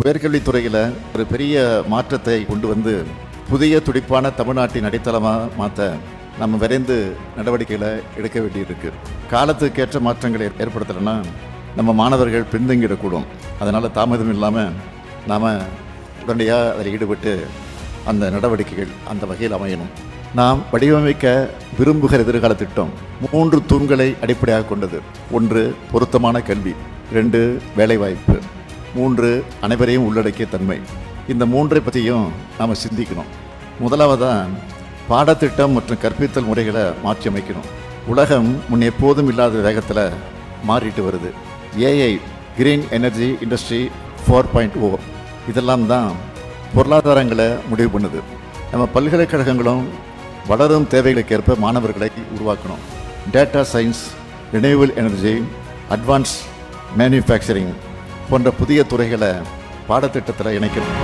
உயர்கல்வித்துறையில் ஒரு பெரிய மாற்றத்தை கொண்டு வந்து புதிய துடிப்பான தமிழ்நாட்டின் அடித்தளமாக மாற்ற நம்ம விரைந்து நடவடிக்கைகளை எடுக்க வேண்டியிருக்கு. காலத்துக்கேற்ற மாற்றங்களை ஏற்படுத்தலைன்னா நம்ம மாணவர்கள் பின்தங்கிடக்கூடும். அதனால் தாமதம் இல்லாமல் நாம் உடனடியாக அதில் ஈடுபட்டு அந்த நடவடிக்கைகள் அந்த வகையில் அமையணும். நாம் வடிவமைக்க விரும்புகிற எதிர்கால திட்டம் மூன்று தூண்களை அடிப்படையாக கொண்டது. ஒன்று பொருத்தமான கல்வி ரெண்டு வேலைவாய்ப்பு. மூன்று அனைவரையும் உள்ளடக்கிய தன்மை. இந்த மூன்றை பற்றியும் நாம் சிந்திக்கணும். முதலாவதான் பாடத்திட்டம் மற்றும் கற்பித்தல் முறைகளை மாற்றி அமைக்கணும். உலகம் முன் எப்போதும் இல்லாத வேகத்தில் மாறிட்டு வருது. AI green energy industry four point O இதெல்லாம் தான் பொருளாதாரங்களை முடிவு பண்ணுது. நம்ம பல்கலைக்கழகங்களும் வளரும் தேவைகளுக்கேற்ப மாணவர்களை உருவாக்கணும். Data science renewal energy advance manufacturing போன்ற புதிய துறைகளை பாடத்திட்டத்தில் இணைக்கணும்.